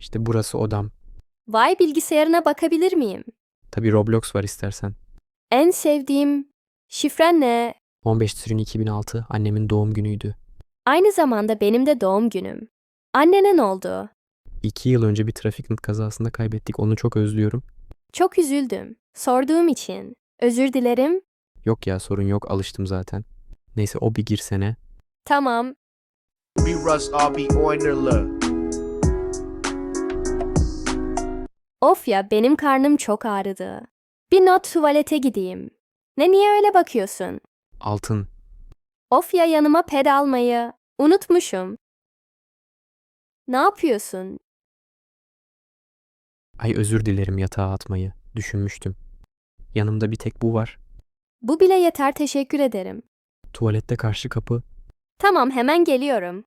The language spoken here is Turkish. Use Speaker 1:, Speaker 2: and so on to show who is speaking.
Speaker 1: İşte burası odam.
Speaker 2: Vay bilgisayarına bakabilir miyim?
Speaker 1: Tabii Roblox var istersen.
Speaker 2: En sevdiğim şifren ne?
Speaker 1: 15 Trin 2006 annemin doğum günüydü.
Speaker 2: Aynı zamanda benim de doğum günüm. Annene ne oldu?
Speaker 1: İki yıl önce bir trafik kazasında kaybettik. Onu çok özlüyorum.
Speaker 2: Çok üzüldüm. Sorduğum için. Özür dilerim.
Speaker 1: Yok ya sorun yok alıştım zaten. Neyse o bir girsene.
Speaker 2: Tamam.
Speaker 3: Russ RB Oinerler.
Speaker 2: Of ya benim karnım çok ağrıdı. Bir not tuvalete gideyim. Ne niye öyle bakıyorsun?
Speaker 1: Altın.
Speaker 2: Of ya yanıma ped almayı. Unutmuşum. Ne yapıyorsun?
Speaker 1: Ay özür dilerim yatağa atmayı. Düşünmüştüm. Yanımda bir tek bu var.
Speaker 2: Bu bile yeter teşekkür ederim.
Speaker 1: Tuvalette karşı kapı.
Speaker 2: Tamam hemen geliyorum.